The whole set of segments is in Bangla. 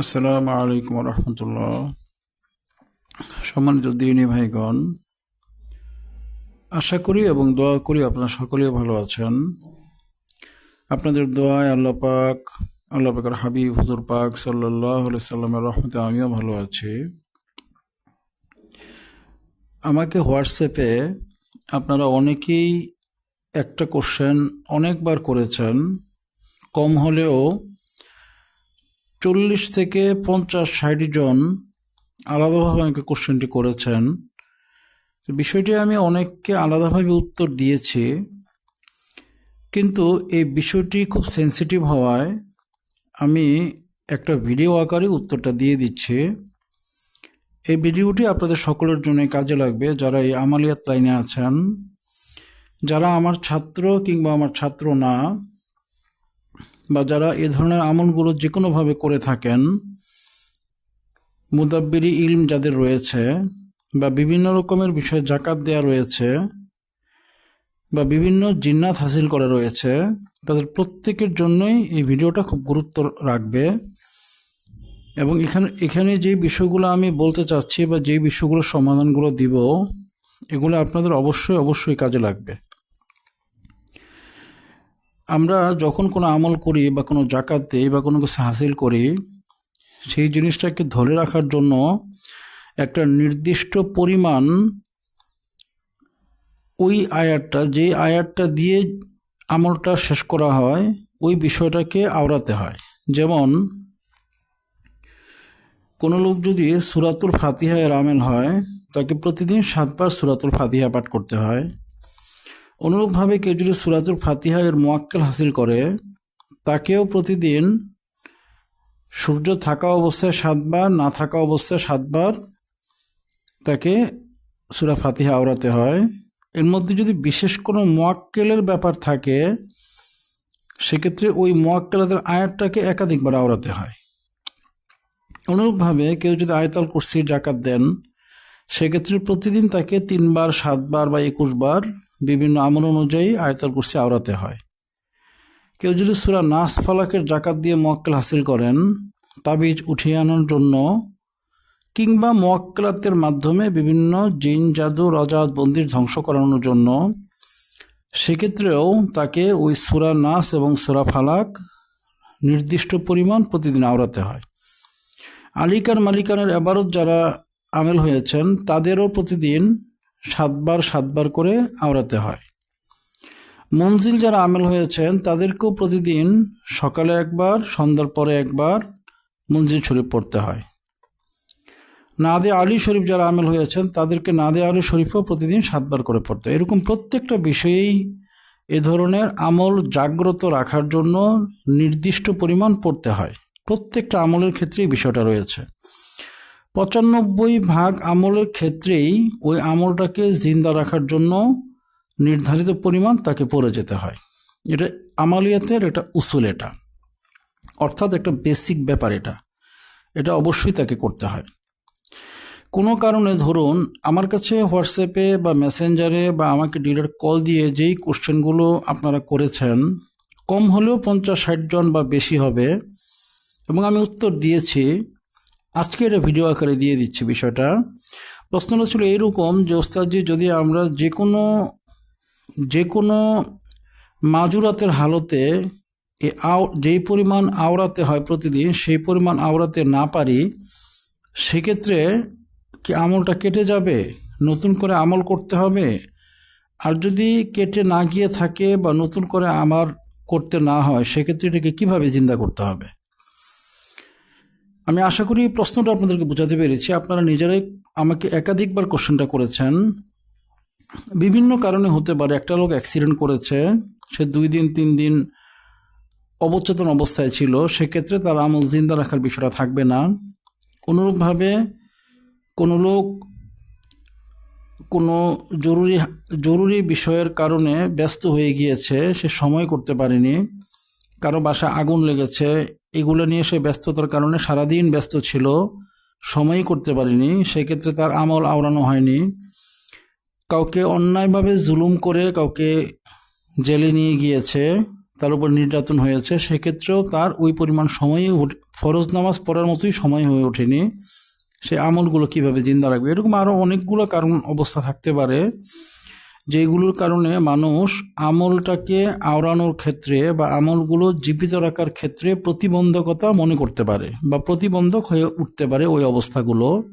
আসসালামু আলাইকুম রহমতুল্লাহ। সম্মানিত দিনী ভাইগণ, আশা করি এবং দোয়া করি আপনারা সকলেই ভালো আছেন। আপনাদের দোয়ায় আল্লাহ পাক, আল্লাহ পাকের হাবিব, হুজুর পাক সাল্লাহ সাল্লামের রহমতে আমিও ভালো আছি। আমাকে হোয়াটসঅ্যাপে আপনারা অনেকেই একটা কোশ্চেন অনেকবার করেছেন, কম হলেও চল্লিশ থেকে পঞ্চাশ ষাট জন আলাদাভাবে আমাকে কোশ্চেনটি করেছেন। বিষয়টি আমি অনেককে আলাদাভাবে উত্তর দিয়েছি। কিন্তু এই বিষয়টি খুব সেন্সিটিভ হওয়ায় আমি একটা ভিডিও আকারে উত্তরটা দিয়ে দিচ্ছি। এই ভিডিওটি আপনাদের সকলের জন্য কাজে লাগবে। যারা এই আমালিয়াত লাইনে আছেন, যারা আমার ছাত্র কিংবা আমার ছাত্র না বা যারা এ ধরনের আমলগুলো যে কোনোভাবে করে থাকেন, মুদাব্বিরি ইলম যাদের রয়েছে বা বিভিন্ন রকমের বিষয়ে জাকাত দেয়া রয়েছে বা বিভিন্ন জিন্নাত হাসিল করা রয়েছে, তাদের প্রত্যেকের জন্যই এই ভিডিওটা খুব গুরুত্ব রাখবে। এবং এখানে এখানে যে বিষয়গুলো আমি বলতে চাচ্ছি বা যে বিষয়গুলোর সমাধানগুলো দিব, এগুলো আপনাদের অবশ্যই অবশ্যই কাজে লাগবে। আমরা যখন কোনো আমল করি বা কোনো জাকাত দিই বা কোনো কিছু হাসিল করি, সেই জিনিসটাকে ধরে রাখার জন্য একটা নির্দিষ্ট পরিমাণ ওই আয়ারটা যে আয়ারটা দিয়ে আমলটা শেষ করা হয়, ওই বিষয়টাকে আওড়াতে হয়। যেমন, কোনো লোক যদি সুরাতুল ফাতিহায় আমেল হয়, তাকে প্রতিদিন সাতবার সুরাতুল ফাতিহা পাঠ করতে হয়। অনুরূপভাবে কেউ যদি সুরাতুল ফাতিহা এর মোয়াক্কেল হাসিল করে, তাকেও প্রতিদিন সূর্য থাকা অবস্থায় সাতবার, না থাকা অবস্থায় সাতবার তাকে সুরা ফাতিহা আওড়াতে হয়। এর মধ্যে যদি বিশেষ কোনো মোয়াক্কেলের ব্যাপার থাকে, সেক্ষেত্রে ওই মোয়াক্কেলাদের আয়াতটাকে একাধিকবার আওড়াতে হয়। অনুরূপভাবে কেউ যদি আয়তাল কুরসির জাকাত দেন, সেক্ষেত্রে প্রতিদিন তাকে তিনবার, সাতবার বা একুশ বার বিভিন্ন আমল অনুযায়ী আয়তাল কুরসি আওড়াতে হয়। কেউ যদি সুরা নাস ফালাকের জাকাত দিয়ে মোয়াক্কেল হাসিল করেন, তাবিজ উঠিয়ে আনার জন্য কিংবা মোয়াক্কেলাতের মাধ্যমে বিভিন্ন জিন, জাদু, রজাত, বন্দির ধ্বংস করানোর জন্য, সেক্ষেত্রেও তাকে ওই সুরা নাস এবং সুরা ফালাক নির্দিষ্ট পরিমাণ প্রতিদিন আওড়াতে হয়। আলিকার মালিকানের এবারত যারা আমেল হয়েছেন, তাদেরও প্রতিদিন সাতবার সাতবার করে আওড়াতে হয়। মঞ্জিল যারা আমেল হয়েছেন, তাদেরকেও প্রতিদিন সকালে একবার, সন্ধ্যার পরে একবার মঞ্জিল শরীফ পড়তে হয়। নাদে আলী শরীফ যারা আমেল হয়েছেন, তাদেরকে নাদে আলী শরীফও প্রতিদিন সাতবার করে পড়তে এরকম প্রত্যেকটা বিষয়েই এ ধরনের আমল জাগ্রত রাখার জন্য নির্দিষ্ট পরিমাণ পড়তে হয়। প্রত্যেকটা আমলের ক্ষেত্রেই বিষয়টা রয়েছে। পঁচানব্বই ভাগ আমলের ক্ষেত্রেই ওই আমলটাকে জিন্দা রাখার জন্য নির্ধারিত পরিমাণ তাকে পড়ে যেতে হয়। এটা আমালিয়াতের এটা উসুল এটা। অর্থাৎ একটা বেসিক ব্যাপার এটা। এটা অবশ্যই তাকে করতে হয়। কোনো কারণে ধরুন, আমার কাছে হোয়াটসঅ্যাপে বা মেসেঞ্জারে বা আমাকে ডিলার কল দিয়ে যেই কোশ্চেনগুলো আপনারা করেছেন, কম হলেও পঞ্চাশ ষাট জন বা বেশি হবে এবং আমি উত্তর দিয়েছি আজকে এটা ভিডিও আকারে দিয়ে দিচ্ছি বিষয়টা। প্রশ্নটা ছিল এইরকম যে ওস্তাদজি, যদি আমরা যে কোনো যে কোনো মাজুরাতের হালতে এ আও, যেই পরিমাণ আওড়াতে হয় প্রতিদিন, সেই পরিমাণ আওড়াতে না পারি, সেক্ষেত্রে কি আমলটা কেটে যাবে? নতুন করে আমল করতে হবে? আর যদি কেটে না গিয়ে থাকে বা নতুন করে আমার করতে না হয়, সেক্ষেত্রে এটাকে কীভাবে চিন্তা করতে হবে? আমি আশা করি প্রশ্নটা আপনাদেরকে বোঝাতে পেরেছি। আপনারা নিজেরাই আমাকে একাধিকবার কোশ্চেনটা করেছেন। বিভিন্ন কারণে হতে পারে একটা লোক অ্যাক্সিডেন্ট করেছে, সে দুই দিন, তিন দিন অবচেতন অবস্থায় ছিল, সেক্ষেত্রে তার আমল জিন্দা রাখার বিষয়টা থাকবে না। অনুরূপভাবে কোনো লোক কোনো জরুরি জরুরি বিষয়ের কারণে ব্যস্ত হয়ে গিয়েছে, সে সময় করতে পারেনি। কারও বাসা আগুন লেগেছে, এগুলো নিয়ে সে ব্যস্ততার কারণে সারাদিন ব্যস্ত ছিল, সময়ই করতে পারেনি, সেক্ষেত্রে তার আমল আওড়ানো হয়নি। কাউকে অন্যায়ভাবে জুলুম করে কাউকে জেলে নিয়ে গিয়েছে, তার উপর নির্যাতন হয়েছে, সেক্ষেত্রেও তার ওই পরিমাণ সময়ই ফরজ নামাজ পড়ার মতোই সময় হয়ে ওঠেনি। সে আমলগুলো কীভাবে জিন্দা রাখবে? এরকম আরও অনেকগুলো কারণ অবস্থা থাকতে পারে। যেগুলোর কারণে মানুষ আমলটাকে আওড়ানোর ক্ষেত্রে বা আমলগুলো জীবিত রাখার ক্ষেত্রে প্রতিবন্ধকতা মনে করতে পারে বা প্রতিবন্ধক হয়ে উঠতে পারে ওই অবস্থাগুলো।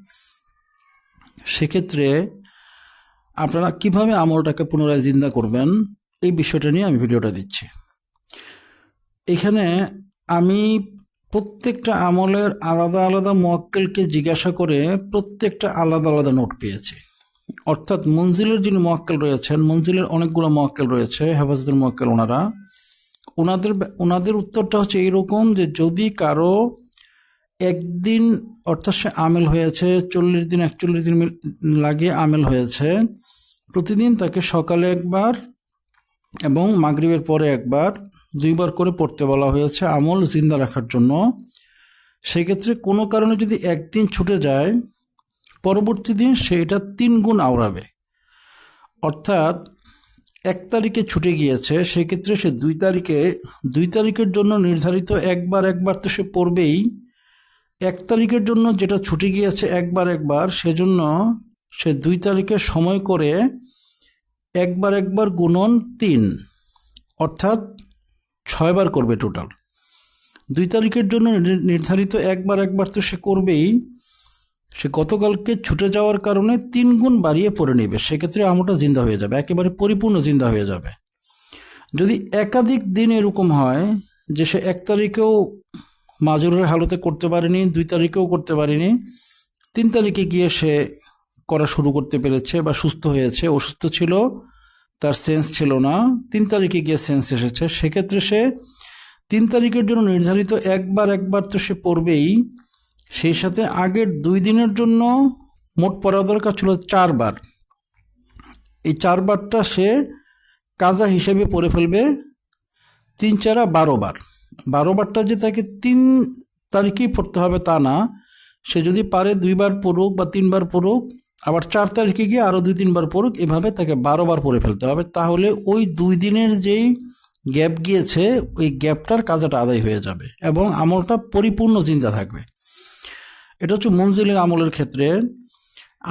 সেক্ষেত্রে আপনারা কীভাবে আমলটাকে পুনরায় জিন্দা করবেন, এই বিষয়টা নিয়ে আমি ভিডিওটা দিচ্ছি। এখানে আমি প্রত্যেকটা আমলের আলাদা আলাদা মোয়াক্কেলকে জিজ্ঞাসা করে প্রত্যেকটা আলাদা আলাদা নোট পেয়েছি। অর্থাৎ মঞ্জিলের যিনি মোয়াক্কেল রয়েছেন, মঞ্জিলের অনেকগুলো মোয়াক্কেল রয়েছে, হেফাজতের মোয়াক্কেল ওনারা। ওনাদের ওনাদের উত্তরটা হচ্ছে এইরকম যে যদি কারও একদিন, অর্থাৎ সে আমেল হয়েছে, চল্লিশ দিন, একচল্লিশ দিন লাগিয়ে আমেল হয়েছে, প্রতিদিন তাকে সকালে একবার এবং মাগরিবের পরে একবার দুইবার করে পড়তে বলা হয়েছে আমল জিন্দা রাখার জন্য। সেক্ষেত্রে কোনো কারণে যদি একদিন ছুটে যায় পরবর্তী দিন সে এটা তিন গুণ আওড়াবে। অর্থাৎ এক তারিখে ছুটে গিয়েছে, সেক্ষেত্রে সে দুই তারিখে, দুই তারিখের জন্য নির্ধারিত একবার একবার তো সে পড়বেই। এক তারিখের জন্য যেটা ছুটে গিয়েছে একবার একবার, সেজন্য সে দুই তারিখে সময় করে একবার একবার গুণন তিন, অর্থাৎ ছয়বার করবে টোটাল। দুই তারিখের জন্য নির্ধারিত একবার একবার তো সে করবেই। সে গতকালকে ছুটে যাওয়ার কারণে তিন গুণ বাড়িয়ে পড়ে নেবে। সেক্ষেত্রে আমলটা জিন্দা হয়ে যাবে, একেবারে পরিপূর্ণ জিন্দা হয়ে যাবে। যদি একাধিক দিন এরকম হয় যে সে এক তারিখেও মাজুরের হালতে করতে পারেনি, দুই তারিখেও করতে পারেনি, তিন তারিখে গিয়ে সে করা শুরু করতে পেরেছে বা সুস্থ হয়েছে, অসুস্থ ছিল, তার সেন্স ছিল না, তিন তারিখে গিয়ে সেন্স এসেছে, সেক্ষেত্রে সে তিন তারিখের জন্য নির্ধারিত একবার একবার তো সে পড়বেই সেই সাথে আগের দুই দিনের জন্য মোট পড়া দরকার ছিল চারবার। এই চারবারটা সে কাজা হিসেবে পড়ে ফেলবে তিন চারা বারো বার। বারো বারটা যে তাকে তিন তারিখেই পড়তে হবে তা না। সে যদি পারে দুইবার পড়ুক বা তিনবার পড়ুক, আবার চার তারিখে গিয়ে আরও দুই তিনবার পড়ুক, এভাবে তাকে বারো বার পড়ে ফেলতে হবে। তাহলে ওই দুই দিনের যেই গ্যাপ গিয়েছে, ওই গ্যাপটার কাজাটা আদায় হয়ে যাবে এবং আমলটা পরিপূর্ণ চিন্তা থাকবে। এটা হচ্ছে মঞ্জিলের আমলের ক্ষেত্রে।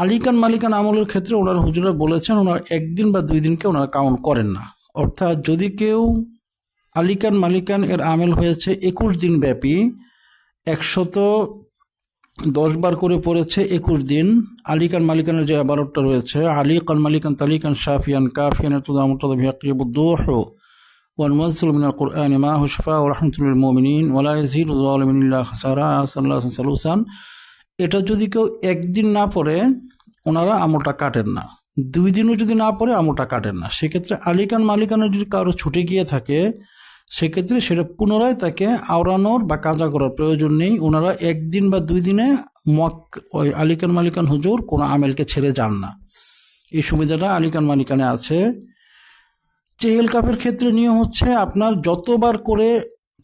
আলিকান মালিকান আমলের ক্ষেত্রে ওনার হুজুরা বলেছেন, ওনার একদিন বা দুই দিনকে ওনারা কাউন্ট করেন না। অর্থাৎ যদি কেউ আলিকান মালিকান এর আমেল হয়েছে একুশ দিন ব্যাপী, একশত দশ বার করে পড়েছে একুশ দিন, আলিকান মালিকানের যে এবারটা রয়েছে, আলিকান মালিকান তালিকান শাফিয়ান কাফিয়ান তুদামুদ্দোহ ওয়ান মজসুল মিনা কুরআন মা হুশফা ও রহমতুল মোমিন ওয়ালাইজির ইল্লা খাসারা সাল্লাহ সালুসান এটা যদি কেউ একদিন না পড়ে, ওনারা আমলটা কাটেন না। দুই দিনও যদি না পড়ে, আমলটা কাটেন না। সেক্ষেত্রে আলিকান মালিকানের যদি কারও ছুটে গিয়ে থাকে, সেক্ষেত্রে সেটা পুনরায় তাকে আওড়ানোর বা কাজা করার প্রয়োজন নেই। ওনারা একদিন বা দুই দিনে মক ওই আলিকান মালিকান হুজুর কোনো আমেলকে ছেড়ে যান না। এই সুবিধাটা আলিকান মালিকানে আছে। চেহেল কাপের ক্ষেত্রে নিয়ম হচ্ছে, আপনার যতবার করে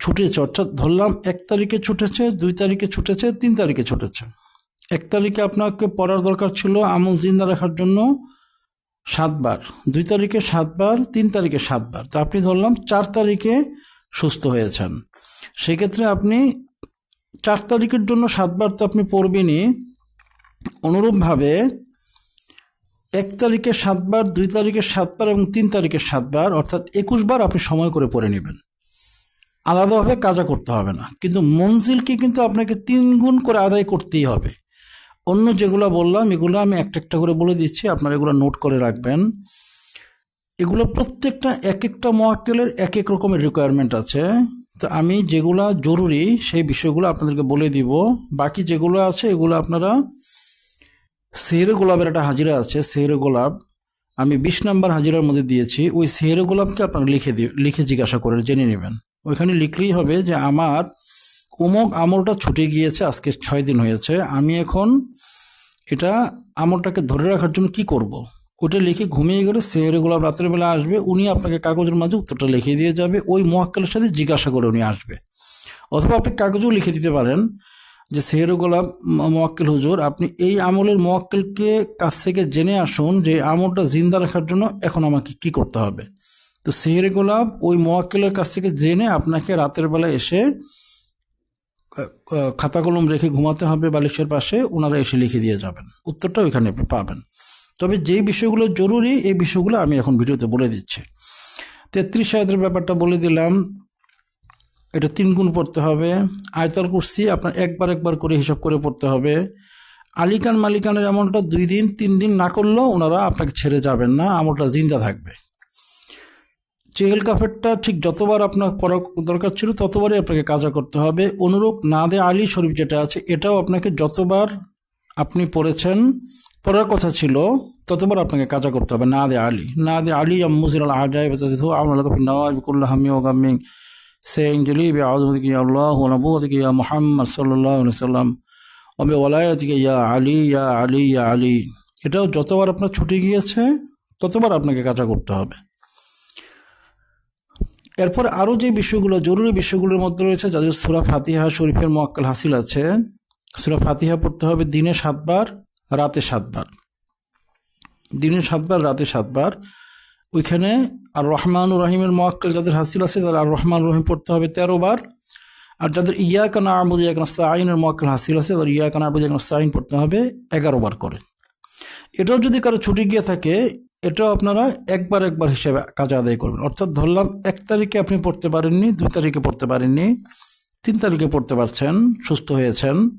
ছুটেছে, অর্থাৎ ধরলাম এক তারিখে ছুটেছে, দুই তারিখে ছুটেছে, তিন তারিখে ছুটেছে। এক তারিখে আপনাকে পড়ার দরকার ছিল আমল জিন্দা রাখার জন্য সাতবার। দুই তারিখে সাতবার, তিন তারিখে সাতবার। তা আপনি ধরলাম চার তারিখে সুস্থ হয়েছেন। সেক্ষেত্রে আপনি চার তারিখের জন্য সাতবার তো আপনি পড়বেনই। অনুরূপভাবে এক তারিখে সাতবার, দুই তারিখে সাতবার এবং তিন তারিখে সাতবার, অর্থাৎ একুশ বার আপনি সময় করে পড়ে নেবেন। আলাদাভাবে কাজা করতে হবে না। কিন্তু মঞ্জিলকে কিন্তু আপনাকে তিন গুণ করে আদায় করতেই হবে। অন্য যেগুলো বললাম, এগুলো আমি একটা একটা করে বলে দিচ্ছি, আপনারা এগুলো নোট করে রাখবেন। এগুলো প্রত্যেকটা এক একটা মোয়াক্কেলের এক এক রকমের রিকোয়ারমেন্ট আছে। তো আমি যেগুলা জরুরি সেই বিষয়গুলো আপনাদেরকে বলে দিব। বাকি যেগুলো আছে, এগুলো আপনারা সেহরে গোলাপের একটা হাজিরা আছে, সেহরে গোলাপ। আমি বিশ নাম্বার হাজিরার মধ্যে দিয়েছি, ওই সেহরে গোলাপকে আপনারা লিখে দি, লিখে জিজ্ঞাসা করে জেনে নেবেন। ওইখানে লিখলেই হবে যে আমার অমুক আমলটা ছুটে গিয়েছে, আজকে ছয় দিন হয়েছে। আমি এখন এটা আমলটাকে ধরে রাখার জন্য কি করব। ওটা লিখে ঘুমিয়ে গেলে সেহরে গোলাপ রাত্রের বেলা আসবে, উনি আপনাকে কাগজের মাঝে উত্তরটা লিখে দিয়ে যাবে, ওই মোয়াক্কেলের সাথে জিজ্ঞাসা করে উনি আসবে। অথবা আপনি কাগজেও লিখে দিতে পারেন যে, সেহরে গোলাপ মোয়াক্কেল হুজুর, আপনি এই আমলের মোয়াক্কেলকে কাছ থেকে জেনে আসুন যে আমলটা জিন্দা রাখার জন্য এখন আমাকে কি করতে হবে। তো সেহেরে গোলাপ ওই মোয়াক্কেলের কাছ থেকে জেনে আপনাকে রাতের বেলা এসে খাতা কলম রেখে ঘুমাতে হবে বালিশের পাশে ওনারা এসে লিখে দিয়ে যাবেন। উত্তরটা ওইখানে পাবেন। তবে যেই বিষয়গুলো জরুরি, এই বিষয়গুলো আমি এখন ভিডিওতে বলে দিচ্ছি। তেত্রিশ আয়াতের ব্যাপারটা বলে দিলাম। এটা তিন গুণ পড়তে হবে। আয়তাল কুর্সি আপনার একবার একবার করে হিসাব করে পড়তে হবে। আলিকান মালিকানের আমলটা দুই দিন, তিন দিন না করলেও ওনারা আপনাকে ছেড়ে যাবেন না, আমলটা জিন্দা থাকবে। চেহেল কাফেরটা ঠিক যতবার আপনার পড়া দরকার ছিল ততবারই আপনাকে কাজা করতে হবে। অনুরূপ না দে আলী শরীফ যেটা আছে, এটাও আপনাকে যতবার আপনি পড়েছেন, পড়ার কথা ছিল, ততবার আপনাকে কাজা করতে হবে না দে আলী না দে আলী আম্মুজির আল্লাহ নবুদিকে ইয়া মোহাম্মদ সাল্লাহ সাল্লাম অবে ওলায়াতিকে ইয়া আলী ইয়া আলী ইয়া আলী। এটাও যতবার আপনার ছুটি গিয়েছে, ততবার আপনাকে কাজা করতে হবে। এরপর আরও যে বিষয়গুলো, জরুরি বিষয়গুলোর মধ্যে রয়েছে, যাদের সুরা ফাতিহা শরীফের মোয়াক্কাল হাসিল আছে। সুরা ফাতিহা পড়তে হবে দিনে সাতবার, রাতে সাতবার। দিনে সাতবার, রাতে সাতবার। ওইখানে আর রহমান রহিমের মোয়াক্কেল যাদের হাসিল আছে, তারা আর রহমান রহিম পড়তে হবে তেরো বার আর যাদের ইয়া কানা আবুদ ইয়া কানা মোয়াক্কেল হাসিল আছে, তাদের ইয়া কানা আবুদ ইয়া কানা পড়তে হবে এগারো বার করে। এটাও যদি কারও ছুটি গিয়ে থাকে এটাও আপনারা একবার একবার হিসেবে কাজ আদায় করবেন। অর্থাৎ ধরলাম, এক তারিখে আপনি পড়তে পারেননি, দুই তারিখে পড়তে পারেননি, তিন তারিখে পড়তে পারছেন, সুস্থ হয়েছেন।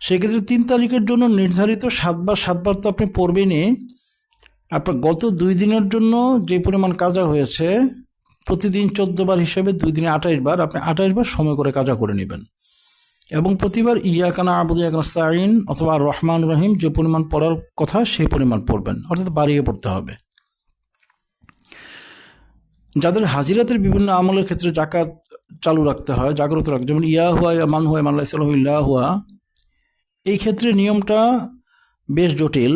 সেক্ষেত্রে তিন তারিখের জন্য নির্ধারিত সাতবার সাতবার তো আপনি পড়বেনই। আপনার গত দুই দিনের জন্য যে পরিমাণ কাজা হয়েছে, প্রতিদিন বার হিসেবে দুই দিনে আঠাইশ বার আপনি আঠাইশ বার সময় করে কাজা করে নেবেন। এবং প্রতিবার ইয়াকানা আবুদ ইয়াকানা সাইন অথবা রহমান রহিম যে পরিমাণ পড়ার কথা সেই পরিমাণ পড়বেন। অর্থাৎ বাড়িয়ে পড়তে হবে। যাদের হাজিরাতের বিভিন্ন আমলের ক্ষেত্রে জাকাত চালু রাখতে হয়, জাগ্রত রাখতে যেমন ইয়া হুয়া ইয়া মান হুয়া মাল্লাহ সাল্লাহ ইল্লাহ হুয়া, এই ক্ষেত্রে নিয়মটা বেশ জটিল।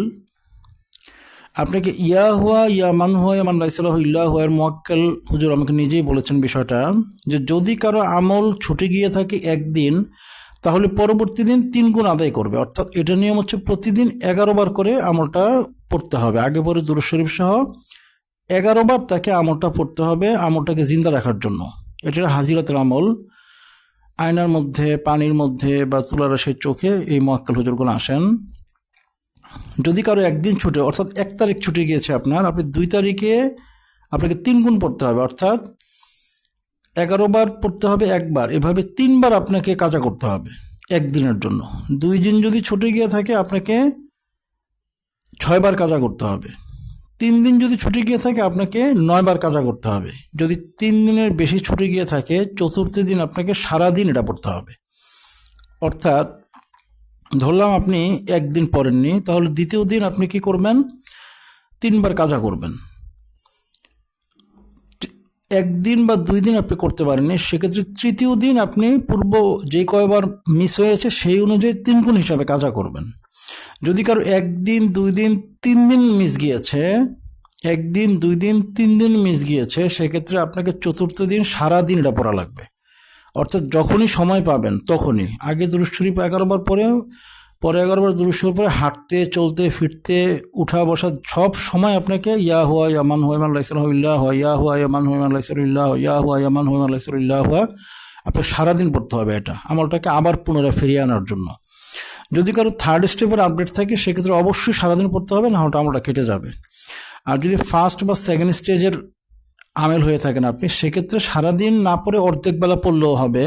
আপনাকে ইয়া হুয়া, ইয়া মান হুয়া, ইয়া মান লাইসাল্লাহ ইল্লাহ হুয়ার মোয়াক্কেল হুজুর আমাকে নিজেই বলেছেন বিষয়টা, যে যদি কারও আমল ছুটে গিয়ে থাকে একদিন, তাহলে পরবর্তী দিন তিন গুণ আদায় করবে। অর্থাৎ এটা নিয়ম হচ্ছে প্রতিদিন এগারো বার করে আমলটা পড়তে হবে। আগে পরে দুরুদ শরীফ সহ এগারো বার তাকে আমলটা পড়তে হবে, আমলটাকে জিন্দা রাখার জন্য। এটা হাজিরাতের আমল, আয়নার মধ্যে, পানির মধ্যে বা তুলারাশের চোখে এই মোয়াক্কেল হুজুরগুলো আসেন। যদি কারও একদিন ছুটে, অর্থাৎ এক তারিখ ছুটে গিয়েছে আপনার, আপনি দুই তারিখে আপনাকে তিন গুণ পড়তে হবে, অর্থাৎ এগারো বার পড়তে হবে একবার, এভাবে তিনবার আপনাকে কাজা করতে হবে একদিনের জন্য। দুই দিন যদি ছুটে গিয়ে থাকে, আপনাকে ছয়বার কাজা করতে হবে। তিন দিন যদি ছুটি গিয়ে থাকে, আপনাকে নয়বার কাজা করতে হবে। যদি তিন দিনের বেশি ছুটি গিয়ে থাকে, চতুর্থ দিন আপনাকে সারা দিন এটা পড়তে হবে। অর্থাৎ, ধরলাম আপনি একদিন পড়েননি, তাহলে দ্বিতীয় দিন আপনি কি করবেন? তিনবার কাজা করবেন। একদিন বা দুই দিন আপনি করতে পারেননি, সেক্ষেত্রে তৃতীয় দিন আপনি পূর্ব যে কয়বার মিস হয়েছে, সেই অনুযায়ী তিন গুণ হিসাবে কাজা করবেন। যদি কারও একদিন দুই দিন তিন দিন মিস গিয়েছে, একদিন দুই দিন তিন দিন মিস গিয়েছে, সেক্ষেত্রে আপনাকে চতুর্থ দিন সারা দিন এটা পড়া লাগবে। অর্থাৎ যখনই সময় পাবেন, তখনই। আগে দুরুদ শরীফ এগারোবার পরে পরে এগারোবার দুরুদ শরীফ পরে হাঁটতে, চলতে, ফিরতে, উঠা, বসা সব সময় আপনাকে ইয়া হুয়া ইয়ামান হুয়ামান লাইসাল ইল্লাহ হুয়া ইয়া হুয়া ইয়ামান হুয়ামান লাইসাল ইল্লাহ ইয়া হুয়া ইয়ামান হুয়ামান লাইসাল ইল্লাহ হুয়া। আপনাকে সারাদিন পড়তে হবে এটা। আমলটাকে আবার পুনরায় ফিরিয়ে আনার জন্য। যদি কারও থার্ড স্টেপের আপডেট থাকে, সেক্ষেত্রে অবশ্যই সারাদিন পড়তে হবে, না হলে আমলটা কেটে যাবে। আর যদি ফার্স্ট বা সেকেন্ড স্টেজের আমেল হয়ে থাকেন আপনি, সেক্ষেত্রে সারাদিন না পড়ে অর্ধেক বেলা পড়লেও হবে।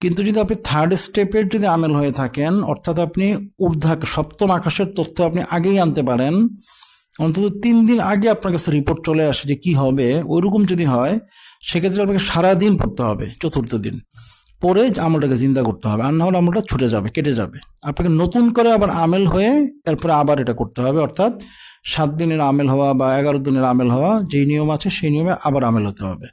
কিন্তু যদি আপনি থার্ড স্টেপের যদি আমেল হয়ে থাকেন, অর্থাৎ আপনি ঊর্ধ্বা সপ্তম আকাশের তথ্য আপনি আগেই আনতে পারেন, অন্তত তিন দিন আগে আপনার কাছে রিপোর্ট চলে আসে যে কি হবে, ওইরকম যদি হয়, সেক্ষেত্রে আপনাকে সারাদিন পড়তে হবে, চতুর্থ দিন। পরে আমলটাকে জিন্দা করতে হবে, আর না হলে আমলটা ছুটে যাবে, কেটে যাবে। আপনাকে নতুন করে আবার আমেল হয়ে এরপরে আবার এটা করতে হবে, অর্থাৎ সাত দিনের আমেল হওয়া বা এগারো দিনের আমেল হওয়া যেই নিয়ম আছে সেই নিয়মে আবার আমেল হতে হবে।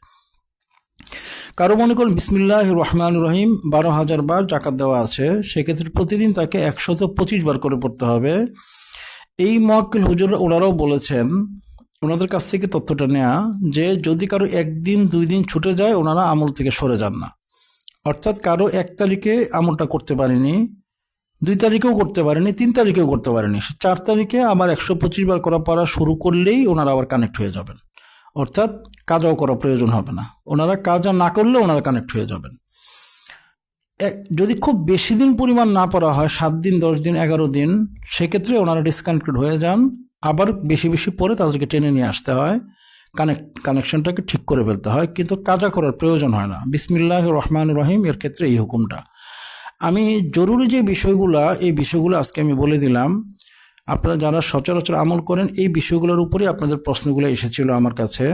কারও মনে করুন বিসমিল্লাহ রহমান রহিম, বারো হাজার বার জাকাত দেওয়া আছে, সেক্ষেত্রে প্রতিদিন তাকে একশত পঁচিশ বার করে পড়তে হবে। এই মহাক্কিল হুজুর ওনারাও বলেছেন, ওনাদের কাছ থেকে তথ্যটা নেওয়া যে যদি কারও একদিন, দুই দিন ছুটে যায়, ওনারা আমল থেকে সরে যান না। অর্থাৎ কারও এক তারিখে আমলটা করতে পারেনি, দুই তারিখেও করতে পারেনি, তিন তারিখেও করতে পারেনি। চার তারিখে আবার একশো পঁচিশ বার করা পড়া শুরু করলেই ওনারা আবার কানেক্ট হয়ে যাবেন। অর্থাৎ কাজও করা প্রয়োজন হবে না। ওনারা কাজ না করলে ওনারা কানেক্ট হয়ে যাবেন। এক- যদি খুব বেশি দিন পরিমাণ না পড়া হয়, সাত দিন, দশ দিন, এগারো দিন, সেক্ষেত্রে ওনারা ডিসকানেক্টেড হয়ে যান। আবার বেশি বেশি পরে তাদেরকে টেনে নিয়ে আসতে হয়। কানেক্ট কানেকশনটাকে ঠিক করে ফেলতে হয়, কিন্তু কাজা করার প্রয়োজন হয় না। বিসমিল্লাহ রহমান রহিম, এর ক্ষেত্রে এই হুকুমটা। আমি জরুরি যে বিষয়গুলা, এই বিষয়গুলো আজকে আমি বলে দিলাম। আপনারা যারা সচরাচর আমল করেন, এই বিষয়গুলোর উপরেই আপনাদের প্রশ্নগুলো এসেছিল আমার কাছে।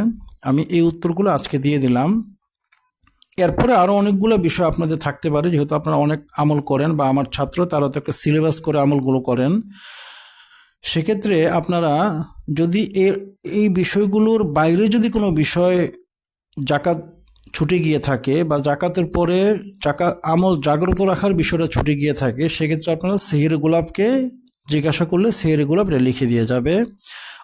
আমি এই উত্তরগুলো আজকে দিয়ে দিলাম। এরপরে আরও অনেকগুলো বিষয় আপনাদের থাকতে পারে, যেহেতু আপনারা অনেক আমল করেন বা আমার ছাত্র, তারা তো একটা সিলেবাস করে আমলগুলো করেন। সেক্ষেত্রে আপনারা যদি এই বিষয়গুলোর বাইরে যদি কোনো বিষয় জাকাত ছুটে গিয়ে থাকে বা জাকাতের পরে জাকাত আমল জাগ্রত রাখার বিষয়টা ছুটে গিয়ে থাকে, সেক্ষেত্রে আপনারা সেহের গোলাপকে জিজ্ঞাসা করলে সেহের গোলাপ লিখে দিয়ে যাবে।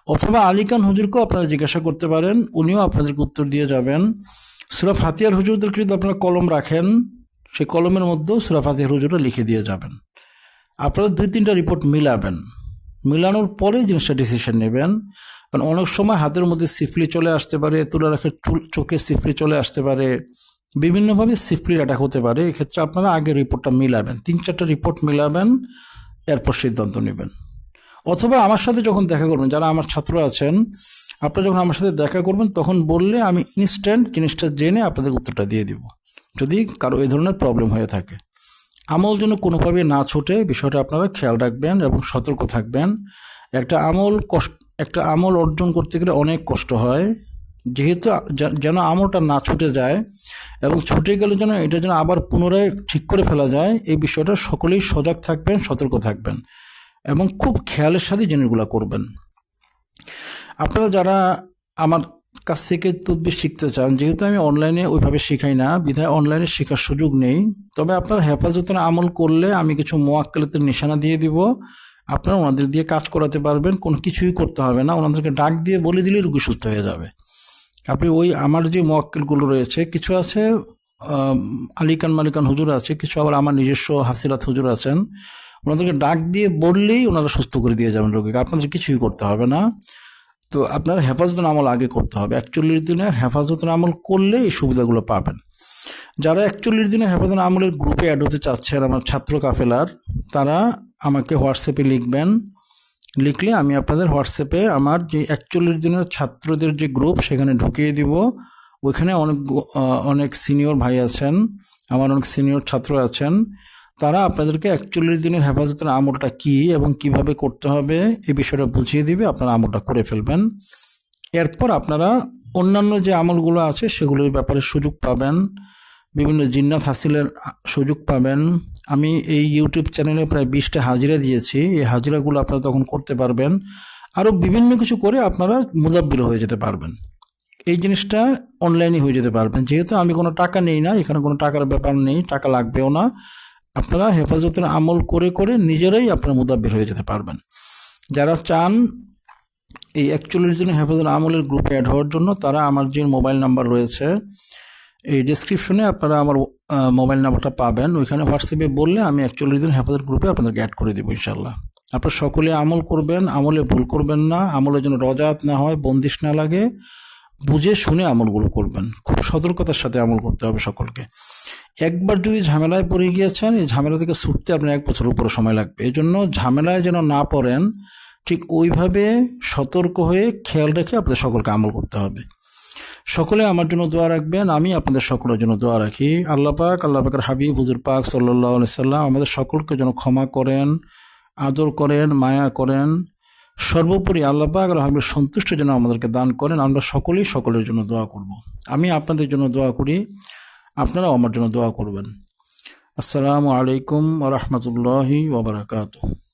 অথবা আলিকান হুজুরকেও আপনারা জিজ্ঞাসা করতে পারেন, উনিও আপনাদেরকে উত্তর দিয়ে যাবেন। সুরা হাতিয়ার হুজুরদের কিন্তু আপনারা কলম রাখেন, সেই কলমের মধ্যেও সুরা হাতিয়ার হুজুরও লিখে দিয়ে যাবেন। আপনারা দুই তিনটা রিপোর্ট মিলাবেন। মিলানোর পরেই জিনিসটা ডিসিশন নেবেন। কারণ অনেক সময় হাতের মধ্যে সিফলি চলে আসতে পারে, তুলা রাখে চোখে সিফলি চলে আসতে পারে। বিভিন্নভাবে সিফলির অ্যাটাক হতে পারে। এক্ষেত্রে আপনারা আগে রিপোর্টটা মিলাবেন। তিন, চারটা রিপোর্ট মিলাবেন, এরপর সিদ্ধান্ত নেবেন। অথবা আমার সাথে যখন দেখা করবেন, যারা আমার ছাত্র আছেন, আপনারা যখন আমার সাথে দেখা করবেন, তখন বললে আমি ইনস্ট্যান্ট জিনিসটা জেনে আপনাদের উত্তরটা দিয়ে দিব। যদি কারও এই ধরনের প্রবলেম হয়ে থাকে। আমল যেন কোনোভাবে না ছুটে, বিষয়টা আপনারা খেয়াল রাখবেন এবং সতর্ক থাকবেন। একটা আমল কষ্ট, একটা আমল অর্জন করতে গেলে অনেক কষ্ট হয়। যেহেতু যেন আমলটা না ছুটে যায় এবং ছুটে গেলে যেন এটা যেন আবার পুনরায় ঠিক করে ফেলা যায়, এই বিষয়টা সকলেই সজাগ থাকবেন, সতর্ক থাকবেন এবং খুব খেয়ালের সাথে জিনিসগুলো করবেন। আপনারা যারা আমার কাছ থেকে তদবির শিখতে চান, যেহেতু আমি অনলাইনে ওইভাবে শেখাই না, বিধায় অনলাইনে শেখার সুযোগ নেই। তবে আপনার হেফাজতের আমল করলে আমি কিছু মোয়াক্কেলাতের নিশানা দিয়ে দিব। আপনারা ওনাদের দিয়ে কাজ করাতে পারবেন, কোনো কিছুই করতে হবে না। ওনাদেরকে ডাক দিয়ে বলে দিলেই রুগী সুস্থ হয়ে যাবে। আপনি ওই আমার যে মোয়াক্কেলগুলো রয়েছে, কিছু আছে আলিকান মালিকান হুজুর আছে, কিছু আবার আমার নিজস্ব হাসিরাত হুজুর আছেন। ওনাদেরকে ডাক দিয়ে বললেই ওনারা সুস্থ করে দিয়ে যাবেন রোগীকে। আপনাদের কিছুই করতে হবে না। তো আপনার হেফাজত আমল আগে করতে হবে। একচল্লিশ দিনের হেফাজত আমল করলে এই সুবিধাগুলো পাবেন। যারা একচল্লিশ দিনের হেফাজত আমলের গ্রুপে অ্যাড হতে চাচ্ছেন, আমার ছাত্র কাফেলার, তারা আমাকে হোয়াটসঅ্যাপে লিখবেন। লিখলে আমি আপনাদের হোয়াটসঅ্যাপে আমার যে একচল্লিশ দিনের ছাত্রদের যে গ্রুপ, সেখানে ঢুকিয়ে দিব। ওইখানে অনেক অনেক সিনিয়র ভাই আছেন, আমার অনেক সিনিয়র ছাত্র আছেন। তারা আপনাদেরকে একচল্লিশ দিনের হেফাজতের আমলটা কি এবং কীভাবে করতে হবে এই বিষয়টা বুঝিয়ে দিবে, আপনারা আমলটা করে ফেলবেন। এরপর আপনারা অন্যান্য যে আমলগুলো আছে সেগুলোর ব্যাপারে সুযোগ পাবেন, বিভিন্ন জিন্নাত হাসিলের সুযোগ পাবেন। আমি এই ইউটিউব চ্যানেলে প্রায় বিশটা হাজিরা দিয়েছি, এই হাজিরাগুলো আপনারা তখন করতে পারবেন। আরও বিভিন্ন কিছু করে আপনারা মুজাব্বির হয়ে যেতে পারবেন। এই জিনিসটা অনলাইনে হয়ে যেতে পারবেন। যেহেতু আমি কোনো টাকা নেই না, এখানে কোনো টাকার ব্যাপার নেই, টাকা লাগবেও না। আপনারা হেফাজতের আমল করে করে নিজেরাই আপনারা মুদাব্বির হয়ে যেতে পারবেন। যারা চান এই একচল্লিশ দিনের হেফাজত আমলের গ্রুপে অ্যাড হওয়ার জন্য, তারা আমার যে মোবাইল নাম্বার রয়েছে, এই ডিসক্রিপশনে আপনারা আমার মোবাইল নাম্বারটা পাবেন। ওইখানে হোয়াটসঅ্যাপে বললে আমি একচল্লিশ দিন হেফাজত গ্রুপে আপনাদেরকে অ্যাড করে দেবো ইনশাল্লাহ আপনারা সকলে আমল করবেন, আমলে ভুল করবেন না। আমলের জন্য রজাত না হয়, বন্দিশ না লাগে। বুঝে শুনে আমলগুলো করবেন। খুব সতর্কতার সাথে আমল করতে হবে সকলকে। একবার যদি ঝামেলায় পড়ে গিয়েছেন, এই ঝামেলা থেকে ছুটতে আপনার এক বছর উপরে সময় লাগবে। এই জন্য ঝামেলায় যেন না পড়েন, ঠিক ওইভাবে সতর্ক হয়ে খেয়াল রেখে আপনাদের সকলকে আমল করতে হবে। সকলে আমার জন্য দোয়া রাখবেন, আমি আপনাদের সকলের জন্য দোয়া রাখি। আল্লাহ পাক, আল্লাহ পাকের হাবিব, হুজুর পাক সাল্লাহ সাল্লাম আমাদের সকলকে যেন ক্ষমা করেন, আদর করেন, মায়া করেন। সর্বোপরি আল্লাহ পাক আল্লাহ সন্তুষ্ট যেন আমাদেরকে দান করেন। আমরা সকলেই সকলের জন্য দোয়া করব। আমি আপনাদের জন্য দোয়া করি, আপনারাও আমার জন্য দোয়া করবেন। আসসালামু আলাইকুম রহমতুল্লাহি ওবরাকাতুহ